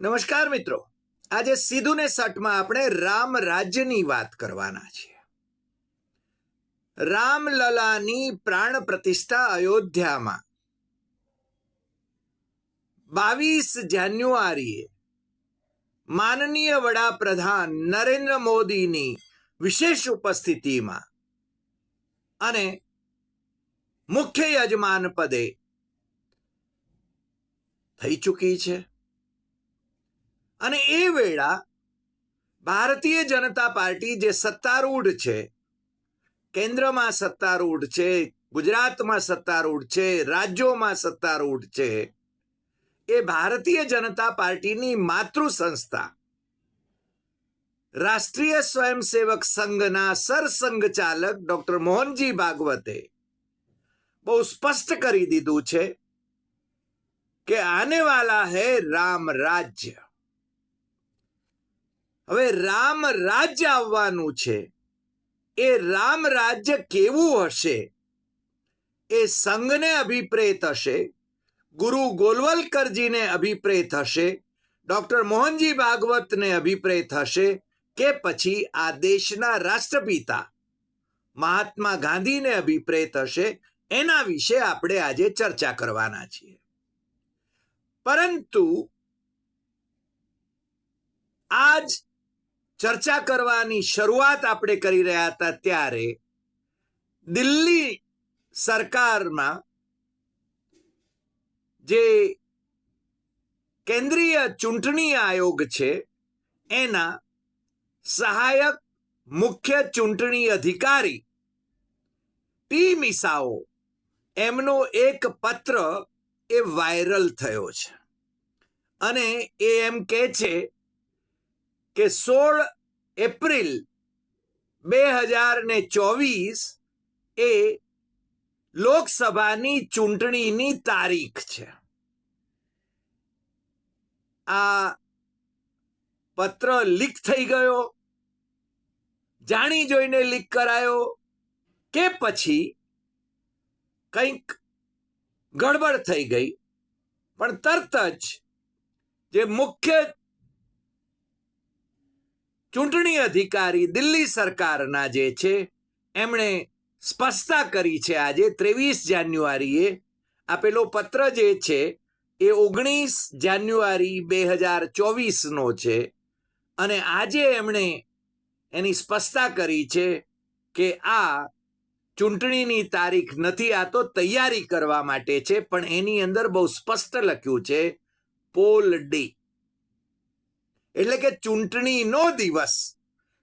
નમસ્કાર મિત્રો. આજે સીધું ને સટમાં આપણે રામ રાજ્યની વાત કરવાના છીએ. રામલલાની પ્રાણ પ્રતિષ્ઠા અયોધ્યામાં. બાવીસ જાન્યુઆરીએ માનનીય વડાપ્રધાન નરેન્દ્ર મોદીની વિશેષ ઉપસ્થિતિમાં અને મુખ્ય યજમાન પદે થઈ ચૂકી છે. અને એ વેળા ભારતીય જનતા પાર્ટી જે સત્તારૂઢ છે, કેન્દ્રમાં સત્તારૂઢ છે, ગુજરાતમાં સત્તારૂઢ છે, રાજ્યોમાં સત્તારૂઢ છે, એ ભારતીય જનતા પાર્ટીની માતૃ સંસ્થા રાષ્ટ્રીય સ્વયંસેવક સંઘના સરસંઘ ચાલક ડોક્ટર મોહનજી ભાગવતે બહુ સ્પષ્ટ કરી દીધું છે કે આને વાલા હે રામ રાજ્ય. હવે રામ રાજ્ય આવવાનું છે. એ રામ રાજ્ય કેવું હશે? એ સંઘને અભિપ્રેત હશે? ગુરુ ગોલવલકરજીને અભિપ્રેત હશે? ડોક્ટર મોહનજી ભાગવતને અભિપ્રેત હશે કે પછી આ દેશના રાષ્ટ્રપિતા? મહાત્મા ગાંધીને અભિપ્રેત હશે? એના વિશે આપણે આજે ચર્ચા કરવાના છીએ. પરંતુ આજ ચર્ચા કરવાની શરૂઆત આપણે કરી રહ્યા હતા ત્યારે દિલ્હી સરકારમાં જે કેન્દ્રીય ચૂંટણી આયોગ છે, એના સહાયક મુખ્ય ચૂંટણી અધિકારી ટી મિસાઓ એમનો એક પત્ર એ વાયરલ થયો છે. અને એ એમ કે છે કે સોળ એપ્રિલ બે હજાર ને ચોવીસ એ લોકસભાની ચૂંટણીની તારીખ છે. આ પત્ર લીક થઈ ગયો, જાણી જોઈને લીક કરાયો કે પછી કંઈક ગડબડ થઈ ગઈ. પણ તરત જ જે મુખ્ય ચૂંટણી અધિકારી દિલ્હી સરકારના જે છે, એમણે સ્પષ્ટતા કરી છે આજે, ત્રેવીસ જાન્યુઆરીએ આપેલો પત્ર જે છે, એ ઓગણીસ જાન્યુઆરી બે હજાર ચોવીસનો છે. અને આજે એમણે એની સ્પષ્ટતા કરી છે કે આ ચૂંટણીની તારીખ નથી, આ તો તૈયારી કરવા માટે છે, પણ એની અંદર બહુ સ્પષ્ટ લખ્યું છે, પોલ ડે. એટલે કે ચૂંટણીનો દિવસ,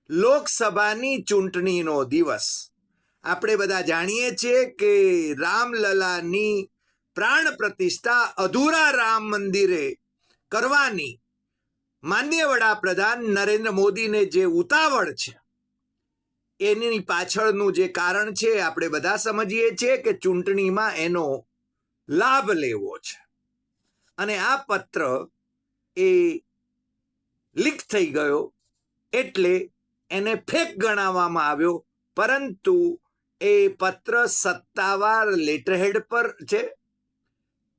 લોકસભાની ચૂંટણીનો દિવસ. આપણે બધા જાણીએ છીએ કે રામલલાની પ્રાણ પ્રતિષ્ઠા અધૂરા રામ મંદિરે કરવાની માન્ય વડાપ્રધાન નરેન્દ્ર મોદીને જે ઉતાવળ છે, એની પાછળનું જે કારણ છે, આપણે બધા સમજીએ છીએ કે ચૂંટણીમાં એનો લાભ લેવો છે. અને આ પત્ર એ લીક થઈ ગયો એટલે એને ફેક ગણાવવામાં આવ્યો. પરંતુ એ પત્ર સત્તાવાર લેટરહેડ પર છે.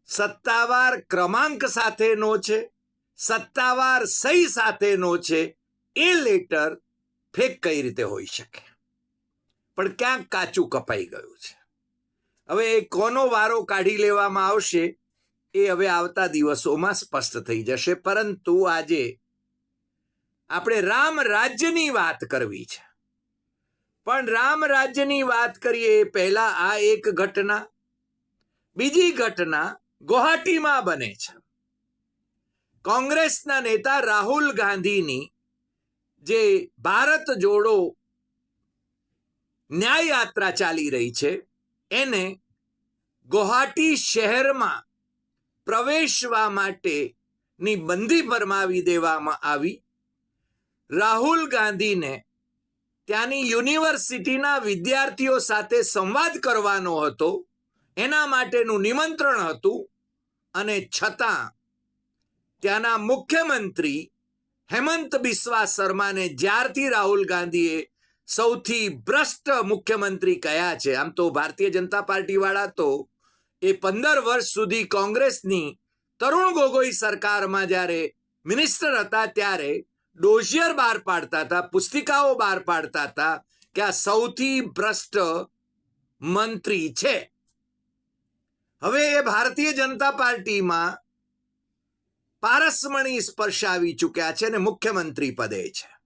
સત્તાવાર ક્રમાંક સાથેનો છે. સત્તાવાર સહી સાથેનો છે. એ લેટર ફેક કઈ રીતે હોઈ શકે? પણ ક્યાંક કાચું કપાઈ ગયું છે. હવે એ કોનો વારો કાઢી લેવામાં આવશે એ હવે આવતા દિવસોમાં સ્પષ્ટ થઈ જશે. પરંતુ આજે આપણે રામ રાજ્યની વાત કરવી છે. પણ રામ રાજ્યની વાત કરીએ એ પહેલા આ એક ઘટના, બીજી ઘટના ગુવાહાટીમાં બને છે. કોંગ્રેસના નેતા રાહુલ ગાંધીની જે ભારત જોડો ન્યાય યાત્રા ચાલી રહી છે, એને ગુવાહાટી શહેરમાં પ્રવેશવા માટેની બંધી ફરમાવી દેવામાં આવી. રાહુલ ગાંધીને ત્યાંની યુનિવર્સિટીના વિદ્યાર્થીઓ સાથે સંવાદ કરવાનો હતો. એના માટેનું નિમંત્રણ હતું. અને છતાં ત્યાંના મુખ્યમંત્રી હેમંત બિસ્વા શર્માને જ્યારથી રાહુલ ગાંધીએ સૌથી ભ્રષ્ટ મુખ્યમંત્રી કયા છે? આમ તો ભારતીય જનતા પાર્ટી વાળા તો એ પંદર વર્ષ સુધી કોંગ્રેસની તરુણ ગોગોઈ સરકારમાં જ્યારે મિનિસ્ટર હતા ત્યારે ડોઝિયર બહાર પાડતા હતા, પુસ્તિકાઓ બહાર પાડતા હતા કે આ સૌથી ભ્રષ્ટ મંત્રી છે. હવે એ ભારતીય જનતા પાર્ટીમાં પારસમણી સ્પર્શાવી ચૂક્યા છે અને મુખ્યમંત્રી પદે છે.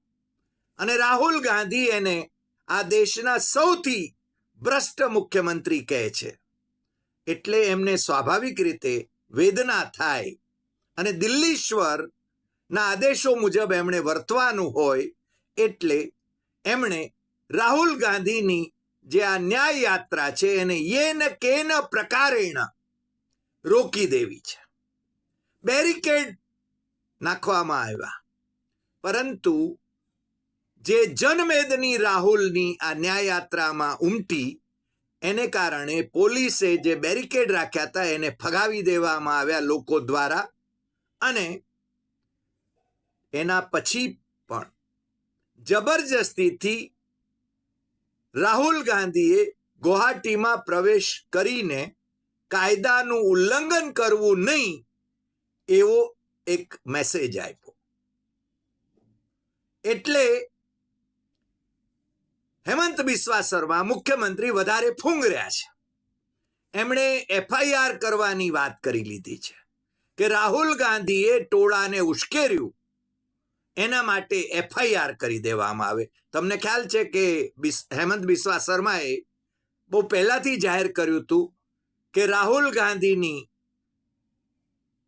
અને રાહુલ ગાંધી એને આ દેશના સૌથી ભ્રષ્ટ મુખ્યમંત્રી કહે છે. એટલે એમને સ્વાભાવિક રીતે વેદના થાય અને દિલ્હીશ્વર ના આદેશો મુજબ એમણે વર્તવાનું હોય એટલે એમણે રાહુલ ગાંધીની જે આ ન્યાય યાત્રા છે એને યેન કેન પ્રકારેણ રોકી દેવી છે. બેરિકેડ નાખવામાં આવ્યા. પરંતુ જે જનમેદની રાહુલની આ ન્યાય યાત્રામાં ઉમટી, એને કારણે પોલીસે જે બેરિકેડ રાખ્યા હતા એને ફગાવી દેવામાં આવ્યા લોકો દ્વારા અને એના પછી પણ જબરજસ્તીથી રાહુલ ગાંધીએ ગુવાહાટીમાં પ્રવેશ કરીને કાયદાનું ઉલ્લંઘન કરવું નહીં એવો એક મેસેજ આપ્યો. એટલે હેમંત બિસ્વા શર્મા મુખ્યમંત્રી વધારે ફૂંગ રહ્યા છે. એમણે એફઆઈઆર કરવાની વાત કરી લીધી છે કે રાહુલ ગાંધીએ ટોળાને ઉશ્કેર્યું એના માટે એફઆઈઆર કરી દેવામાં આવે. તમને ખ્યાલ છે કે હેમંત બિસ્વા શર્માએ બહુ પહેલાંથી જાહેર કર્યું હતું કે રાહુલ ગાંધીની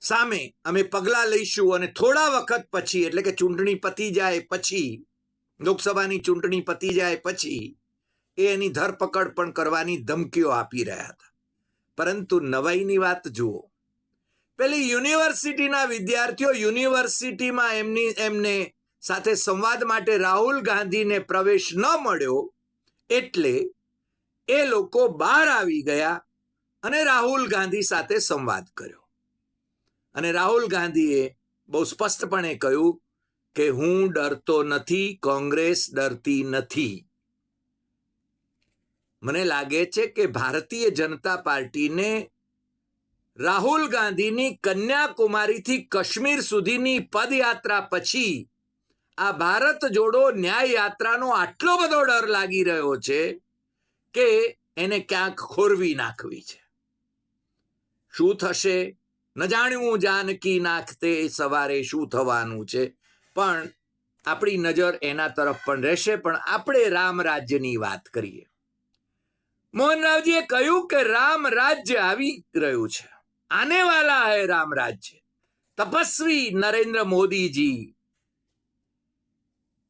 સામે અમે પગલાં લઈશું અને થોડા વખત પછી, એટલે કે ચૂંટણી પતી જાય પછી, લોકસભાની ચૂંટણી પતી જાય પછી, એ એની ધરપકડ પણ કરવાની ધમકીઓ આપી રહ્યા હતા. પરંતુ નવાઈની વાત જુઓ. પેલી યુનિવર્સિટીના વિદ્યાર્થીઓ યુનિવર્સિટીમાં એમની, એમને સાથે સંવાદ માટે રાહુલ ગાંધીને પ્રવેશ ન મળ્યો એટલે એ લોકો બહાર આવી ગયા અને રાહુલ ગાંધી સાથે સંવાદ કર્યો. અને રાહુલ ગાંધીએ બહુ સ્પષ્ટપણે કહ્યું કે હું ડરતો નથી, કોંગ્રેસ ડરતી નથી. મને લાગે છે કે ભારતીય જનતા પાર્ટીને રાહુલ ગાંધીની કન્યાકુમારીથી કાશ્મીર સુધીની પદયાત્રા પછી આ ભારત જોડો ન્યાય યાત્રાનો આટલો બધો ડર લાગી રહ્યો છે કે એને ક્યાંક ખોરવી નાખવી છે. શું થશે? ન જાણ્યું જાનકી નાખતે સવારે શું થવાનું છે? પણ આપણી નજર એના તરફ પણ રહેશે. પણ આપણે રામ રાજ્યની વાત કરીએ. મોહનરાવજીએ કહ્યું કે રામ રાજ્ય આવી રહ્યું છે. આને वाला है राम राज्य। તપસ્વી નરેન્દ્ર મોદીજી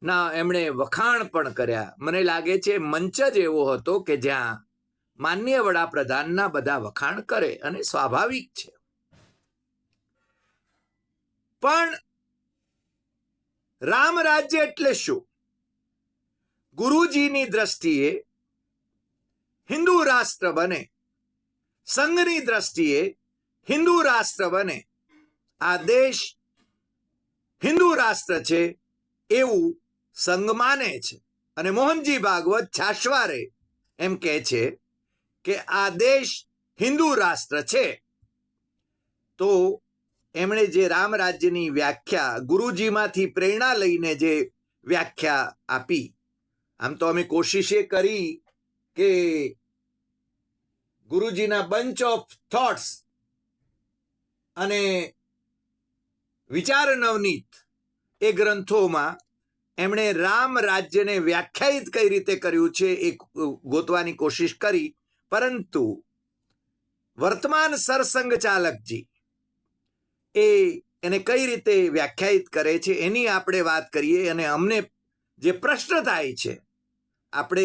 ના એમણે વખાણ પણ કર્યા। મને લાગે છે, મંચ જ એવો હતો કે જ્યાં માન્ય વડાપ્રધાનના બધા વખાણ કરે અને સ્વાભાવિક છે. પણ રામ રાજ્ય એટલે શું? ગુરુજીની દ્રષ્ટિએ હિન્દુ રાષ્ટ્ર બને, સંઘની દ્રષ્ટિએ હિન્દુ રાષ્ટ્ર બને. આ દેશ હિન્દુ રાષ્ટ્ર છે એવું સંઘ માને છે. અને મોહનજી ભાગવત છાશવારે એમ કહે છે કે આ દેશ હિન્દુ રાષ્ટ્ર છે. તો એમણે જે રામ રાજ્યની વ્યાખ્યા ગુરુજીમાંથી પ્રેરણા લઈને જે વ્યાખ્યા આપી, આમ તો અમે કોશિશે કરી કે ગુરુજીના બંચ ઓફ થોટ્સ અને વિચાર નવનીત એ ગ્રંથોમાં એમણે રામ રાજ્યને વ્યાખ્યાયિત કઈ રીતે કર્યું છે એ ગોતવાની કોશિશ કરી. પરંતુ વર્તમાન સરસંઘ ચાલકજી એ એને કઈ રીતે વ્યાખ્યાયિત કરે છે એની આપણે વાત કરીએ અને અમને જે પ્રશ્ન થાય છે, આપણે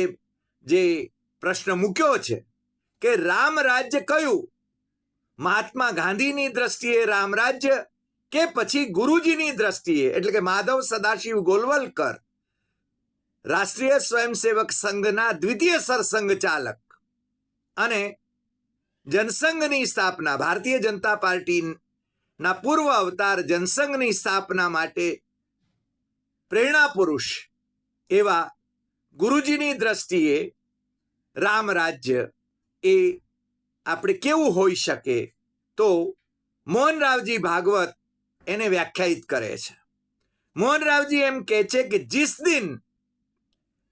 જે પ્રશ્ન મૂક્યો છે કે રામ રાજ્ય કયું? મહાત્મા ગાંધીની દ્રષ્ટિએ રામરાજ્ય કે પછી ગુરુજીની દ્રષ્ટિએ? એટલે કે માધવ સદાશિવ ગોલવલકર, રાષ્ટ્રીય સ્વયંસેવક સંઘના દ્વિતીય સરસંઘ ચાલક અને જનસંઘની સ્થાપના, ભારતીય જનતા પાર્ટીના પૂર્વ અવતાર જનસંઘની સ્થાપના માટે પ્રેરણા પુરુષ એવા ગુરુજીની દ્રષ્ટિએ રામ રાજ્ય એ આપણે કેવું હોઈ શકે તો મોહનરાવજી ભાગવત એને વ્યાખ્યાયિત કરે છે મોહનરાવજી એમ કહે છે કે जिस दिन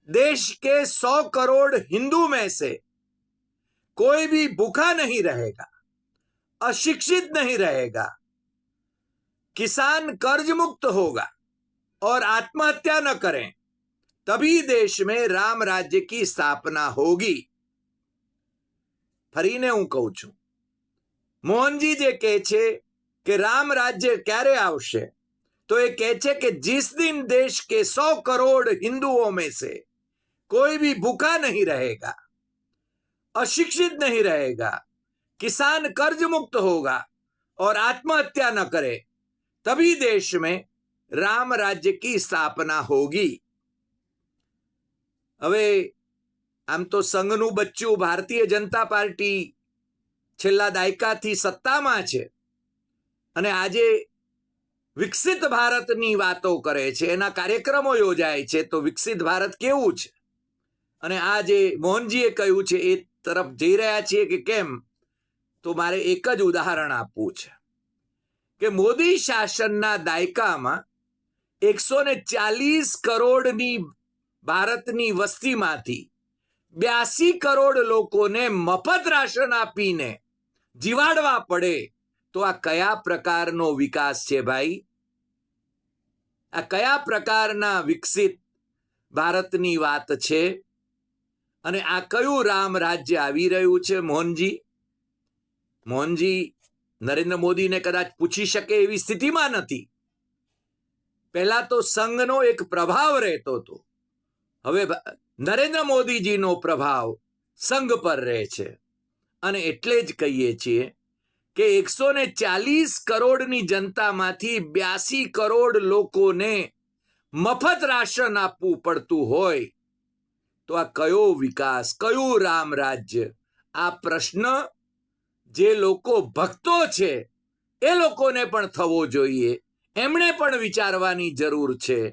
देश के सौ करोड़ हिंदू में से कोई भी भूखा नहीं रहेगा अशिक्षित नहीं रहेगा किसान कर्ज मुक्त होगा और आत्महत्या न करें तभी देश में राम राज्य की स्थापना होगी ફરીને હું કહું છું મોહનજી જે કહે છે કે રામ રાજ્ય ક્યારે આવશે તો એ કહે છે કે जिस दिन देश के सौ करोड़ हिंदुओं में से कोई भी भूखा नहीं रहेगा अशिक्षित नहीं रहेगा किसान कर्ज मुक्त होगा और आत्महत्या न करे तभी देश में राम राज्य की स्थापना होगी હવે આમ તો સંઘનું બચ્ચું ભારતીય જનતા પાર્ટી છેલ્લા દાયકાથી સત્તામાં છે અને આજે વિકસિત ભારતની વાતો કરે છે, એના કાર્યક્રમો યોજાય છે, તો વિકસિત ભારત કેવું છે? અને આ જે મોહનજીએ કહ્યું છે, એ તરફ જઈ રહ્યા છીએ કે કેમ? તો મારે એક જ ઉદાહરણ આપવું છે કે મોદી શાસનના દાયકામાં એકસો ને ચાલીસ કરોડની ભારતની વસ્તીમાંથી બ્યાસી કરોડ લોકોને મફત રાશન આપીને જીવાડવા પડે, તો આ કયા પ્રકારનો વિકાસ છે ભાઈ? આ કયા પ્રકારના વિકસિત ભારતની વાત છે? અને આ કયું રામ રાજ્ય આવી રહ્યું છે, મોહનજી? મોહનજી, નરેન્દ્ર મોદીને કદાચ પૂછી શકે એવી સ્થિતિમાં નથી. પહેલા તો સંઘનો એક પ્રભાવ રહેતો હતો. હવે નરેન્દ્ર મોદીજીનો પ્રભાવ સંઘ પર રહે છે. અને એટલે જ કહીએ છીએ કે એકસો ને ચાલીસ કરોડની જનતામાંથી બ્યાસી કરોડ લોકોને મફત રાશન આપવું પડતું હોય તો આ કયો વિકાસ, કયું રામ રાજ્ય? આ પ્રશ્ન જે લોકો ભક્તો છે, એ લોકોને પણ થવો જોઈએ. એમણે પણ વિચારવાની જરૂર છે.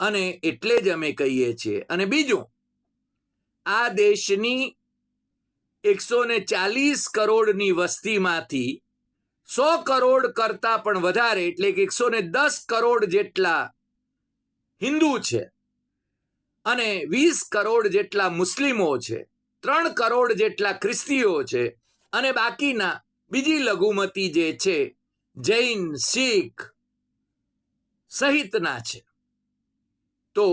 અને એટલે જ અમે કહીએ છીએ. અને બીજું આ દેશની એકસો ને ચાલીસ કરોડની વસ્તીમાંથી સો કરોડ કરતા પણ વધારે, એટલે કે એકસો ને દસ કરોડ જેટલા હિન્દુ છે અને વીસ કરોડ જેટલા મુસ્લિમો છે, ત્રણ કરોડ જેટલા ખ્રિસ્તીઓ છે અને બાકીના બીજી લઘુમતી જે છે, જૈન, શીખ સહિતના છે. તો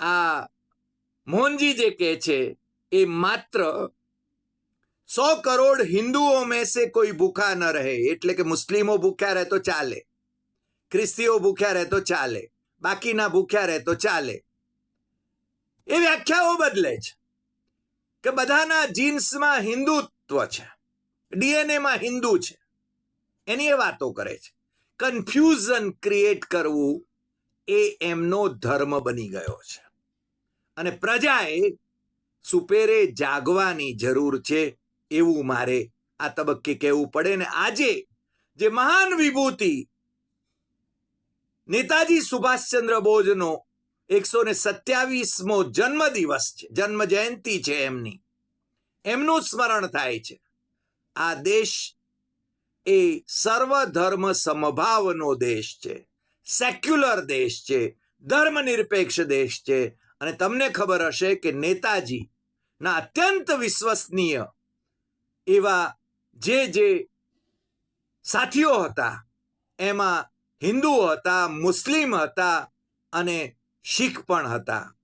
આ મોહનજી જે કહે છે, એ માત્ર સો કરોડ હિન્દુઓ में સે કોઈ ભૂખા ન રહે. એટલે કે મુસ્લિમો ભૂખ્યા રહે તો ચાલે. ખ્રિસ્તીઓ ભૂખ્યા રહે તો ચાલે. બાકીના ભૂખ્યા રહે તો ચાલે. એ વ્યાખ્યાઓ બદલે છે કે બધાના જીન્સમાં હિન્દુત્વ છે. ડીએનએમાં હિન્દુ છે. એની એ વાતો કરે છે. કન્ફ્યુઝન ક્રિએટ કરવું એ એમનો ધર્મ બની ગયો છે. અને પ્રજાએ સુપેરે જાગવાની જરૂર છે એવું મારે આ તબક્કે કહેવું પડે ને આજે જે મહાન વિભૂતિ નેતાજી સુભાષચંદ્ર બોઝનો એકસો ને સત્યાવીસમો જન્મ દિવસ છે જન્મ જયંતિ છે એમની. એમનું સ્મરણ થાય છે. આ દેશ એ સર્વધર્મ સમભાવનો દેશ છે. સેક્યુલર દેશ છે. ધર્મનિરપેક્ષ દેશ છે. અને તમને ખબર હશે કે નેતાજી ના અત્યંત વિશ્વસનીય એવા જે જે સાથીઓ હતા, એમાં હિન્દુ હતા, મુસ્લિમ હતા અને શીખ પણ હતા.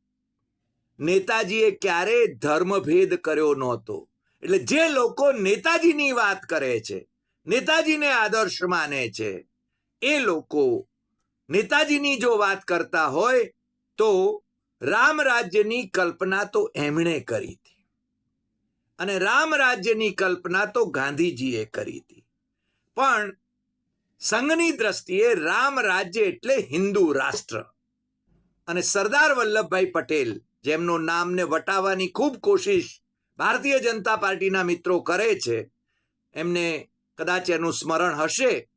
નેતાજીએ ક્યારેય ધર્મભેદ કર્યો નહોતો. એટલે જે લોકો નેતાજીની વાત કરે છે, નેતાજીને આદર્શ માને છે, એ લોકો નેતાજીની જો વાત કરતા હોય તો રામ રાજ્યની કલ્પના તો એમણે કરી હતી. અને રામ રાજ્યની કલ્પના તો ગાંધીજીએ કરી હતી. પણ સંઘની દ્રષ્ટિએ રામ રાજ્ય એટલે હિન્દુ રાષ્ટ્ર. અને સરદાર વલ્લભભાઈ પટેલ, જેમનું નામને વટાવવાની ખૂબ કોશિશ ભારતીય જનતા પાર્ટીના મિત્રો કરે છે, એમને કદાચ એનું સ્મરણ હશે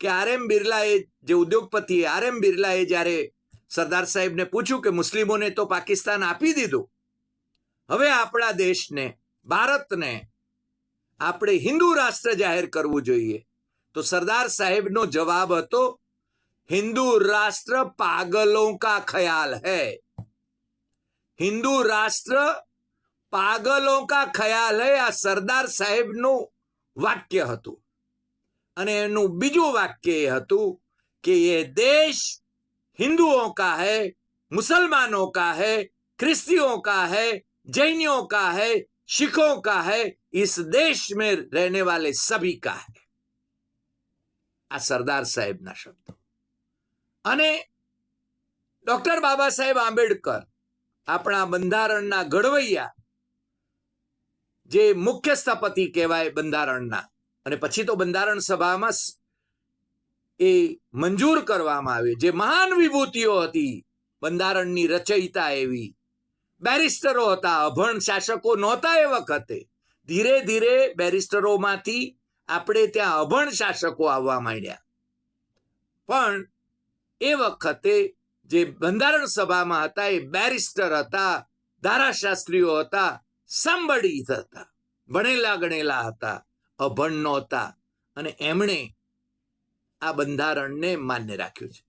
કે આર એમ બિરલાએ, જે ઉદ્યોગપતિ આર એમ બિરલાએ જ્યારે સરદાર સાહેબને પૂછ્યું કે મુસ્લિમોને તો પાકિસ્તાન આપી દીધું. હવે આપણા દેશને, ભારતને આપણે હિન્દુ રાષ્ટ્ર જાહેર કરવું જોઈએ. તો સરદાર સાહેબનો જવાબ હતો, હિન્દુ રાષ્ટ્ર પાગલો કા ખ્યાલ હૈ? હિન્દુ રાષ્ટ્ર પાગલો કા ખ્યાલ હૈ? આ સરદાર સાહેબનું વાક્ય હતું. અને એનું બીજું વાક્ય એ હતું કે એ દેશ हिंदुओं का है मुसलमानों का है क्रिस्तियों का है जैनियों का है सिखों का है इस देश में रहने वाले सभी का है આ સરદાર સાહેબના શબ્દો અને ડોક્ટર બાબા સાહેબ આંબેડકર આપણા બંધારણના ઘડવૈયા જે મુખ્ય સ્થપતિ કહેવાય બંધારણના અને પછી તો બંધારણ સભામાં સ- એ મંજૂર કરવામાં આવે. જે મહાન વિભૂતિઓ હતી, બંધારણની રચયિતા એવી. બેરિસ્ટરો હતા, અભણ શાસકો નહોતા એ વખતે. ધીરે ધીરે બેરિસ્ટરોમાંથી આપણે ત્યાં અભણ શાસકો આવવા માંડ્યા. પણ એ વખતે જે બંધારણ સભામાં હતા, એ બેરિસ્ટર હતા, ધારાશાસ્ત્રીઓ હતા સાંભળી હતા. ભણેલા ગણેલા હતા, અભણ નહોતા. અને એમણે આ બંધારણને માન્ય રાખ્યું છે.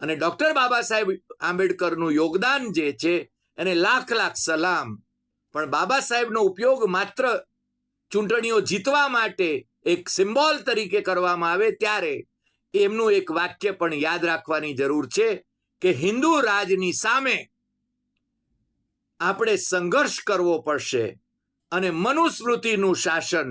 અને ડૉક્ટર બાબા સાહેબ આંબેડકરનું યોગદાન જે છે, એને લાખ લાખ સલામ. પણ બાબા સાહેબનો ઉપયોગ માત્ર ચૂંટણીઓ જીતવા માટે એક સિમ્બોલ તરીકે કરવામાં આવે ત્યારે એમનું એક વાક્ય પણ યાદ રાખવાની જરૂર છે કે હિન્દુ રાજની સામે આપણે સંઘર્ષ કરવો પડશે અને મનુસ્મૃતિનું શાસન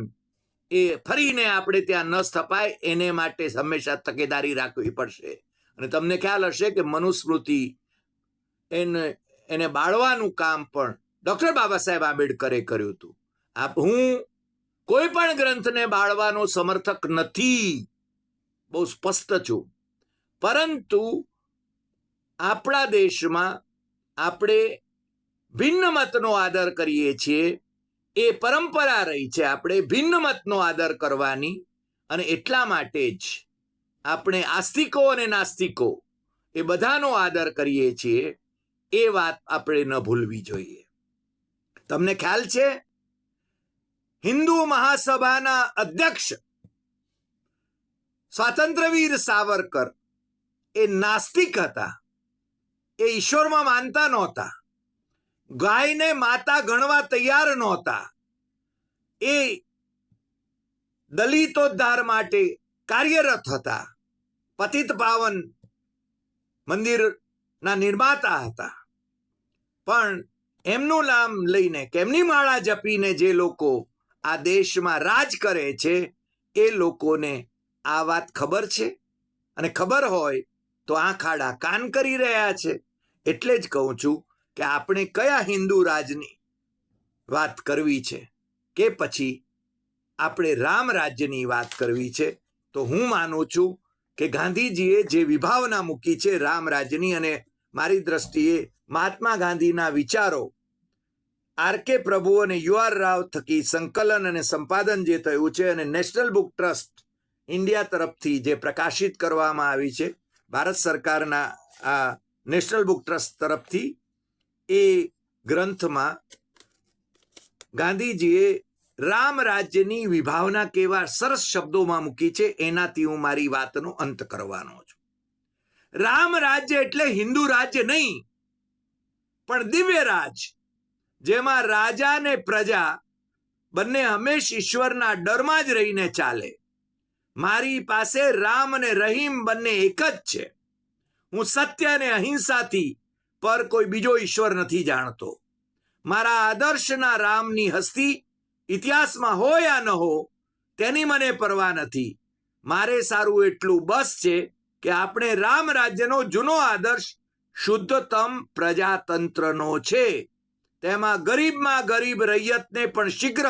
એ ફરીને આપણે ત્યાં ન સ્થપાય, એને માટે હંમેશા તકેદારી રાખવી પડશે. અને તમને ખ્યાલ હશે કે મનુસ્મૃતિ એને એને બાળવાનું કામ પણ ડૉક્ટર બાબા સાહેબ આંબેડકરે કર્યું હતું. આપ, હું કોઈ પણ ગ્રંથને બાળવાનો સમર્થક નથી. બહુ સ્પષ્ટ છું. પરંતુ આપણા દેશમાં આપણે ભિન્ન મતનો આદર કરીએ છીએ. એ પરંપરા રહી છે આપણે ભિન્ન મતનો આદર કરવાની અને એટલા માટે જ આપણે આસ્તિકો અને નાસ્તિકો એ બધાનો આદર કરીએ છીએ, એ વાત આપણે ન ભૂલવી જોઈએ. તમને ખ્યાલ છે? હિન્દુ મહાસભાના અધ્યક્ષ સ્વાતંત્રવીર સાવરકર એ નાસ્તિક હતા. એ ઈશ્વરમાં માનતા નહોતા. ગાયને માતા ગણવા તૈયાર નહોતા. એ દલિતોદ્ધાર માટે કાર્યરત હતા. પતિત પાવન મંદિરના નિર્માતા હતા. પણ એમનું નામ લઈને કેમની માળા જપીને જે લોકો આ દેશમાં રાજ કરે છે, એ લોકોને આ વાત ખબર છે? અને ખબર હોય તો આંખ આડા કાન કરી રહ્યા છે. એટલે જ કહું છું કે આપણે કયા હિન્દુ રાજની વાત કરવી છે? કે પછી આપણે રામ રાજ્યની વાત કરવી છે? તો હું માનું છું કે ગાંધીજીએ જે વિભાવના મૂકી છે રામ રાજ્યની અને મારી દ્રષ્ટિએ મહાત્મા ગાંધીના વિચારો, આર કે પ્રભુ અને યુ આર રાવ થકી સંકલન અને સંપાદન જે થયું છે અને નેશનલ બુક ટ્રસ્ટ ઇન્ડિયા તરફથી જે પ્રકાશિત કરવામાં આવી છે, ભારત સરકારના આ નેશનલ બુક ટ્રસ્ટ તરફથી એ ગ્રંથમાં ગાંધીજીએ રામ રાજ્યની વિભાવના કેવા સરસ શબ્દોમાં મૂકી છે, એનાથી હું મારી વાતનો અંત કરવાનો છું. રામ રાજ્ય એટલે હિન્દુ રાજ્ય નહીં, પણ દિવ્ય રાજ, જેમાં રાજા ને પ્રજા બંને હંમેશ ઈશ્વરના ડરમાં જ રહીને ચાલે. મારી પાસે રામ અને રહીમ બંને એક જ છે. હું સત્ય અને અહિંસાથી પર કોઈ બીજો ઈશ્વર નથી જાણતો. મારા આદર્શના રામની હસ્તી ઇતિહાસમાં હો યા ન હો, તેની મને પરવા નથી. મારે સારું એટલું બસ છે કે આપણે રામ રાજ્યનો જૂનો આદર્શ શુદ્ધતમ પ્રજાતંત્રનો છે. તેમાં ગરીબમાં ગરીબ રૈયતને પણ શીઘ્ર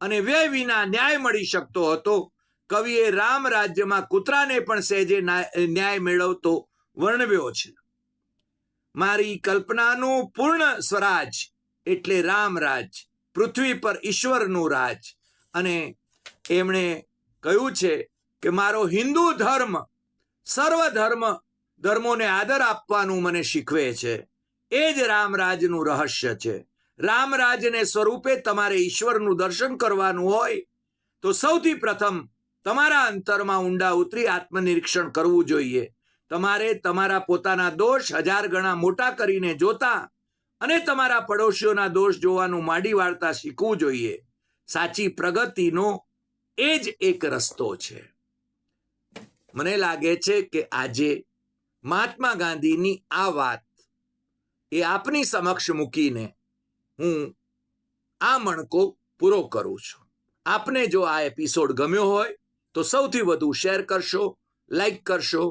અને વ્યય વિના ન્યાય મળી શકતો હતો. કવિએ રામ રાજ્યમાં કૂતરાને પણ સહેજે ન્યાય મેળવતો વર્ણવ્યો છે. મારી કલ્પનાનું પૂર્ણ સ્વરાજ એટલે રામરાજ પૃથ્વી પર ઈશ્વરનું રાજ. અને એમણે કહ્યું છે કે મારો હિન્દુ ધર્મ સર્વ ધર્મ ધર્મોને આદર આપવાનું મને શીખવે છે. એ જ રામરાજનું રહસ્ય છે. રામરાજને સ્વરૂપે તમારે ઈશ્વરનું દર્શન કરવાનું હોય તો સૌથી પ્રથમ તમારા અંતરમાં ઊંડા ઉતરી આત્મનિરીક્ષણ કરવું જોઈએ. તમારે તમારા પોતાના દોષ હજાર ગણા મોટા કરીને જોતા અને તમારા પડોશીઓના દોષ જોવાનું માંડી વાળતા શીખવું જોઈએ. સાચી પ્રગતિનો એ જ એક રસ્તો છે. મને લાગે છે કે આજે મહાત્મા ગાંધીની આ વાત એ આપની સમક્ષ મૂકીને હું આ મણકો પૂરો કરું છું. આપને જો આ એપિસોડ ગમ્યો હોય તો સૌથી વધુ શેર કરશો, લાઈક કરશો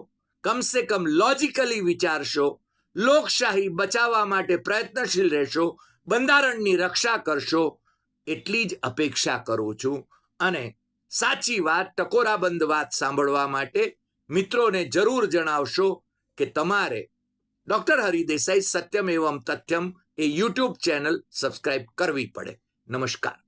કમસે કમ લોજિકલી વિચારશો, લોકશાહી બચાવવા માટે પ્રયત્નશીલ રહેશો, બંધારણની રક્ષા કરશો, એટલી જ અપેક્ષા કરું છું. અને સાચી વાત, ટકોરાબંધ વાત સાંભળવા માટે મિત્રોને જરૂર જણાવશો કે તમારે ડૉક્ટર હરિદેસાઈ સત્યમ એવમ તથ્યમ એ યુટ્યુબ ચેનલ સબસ્ક્રાઇબ કરવી પડે. નમસ્કાર.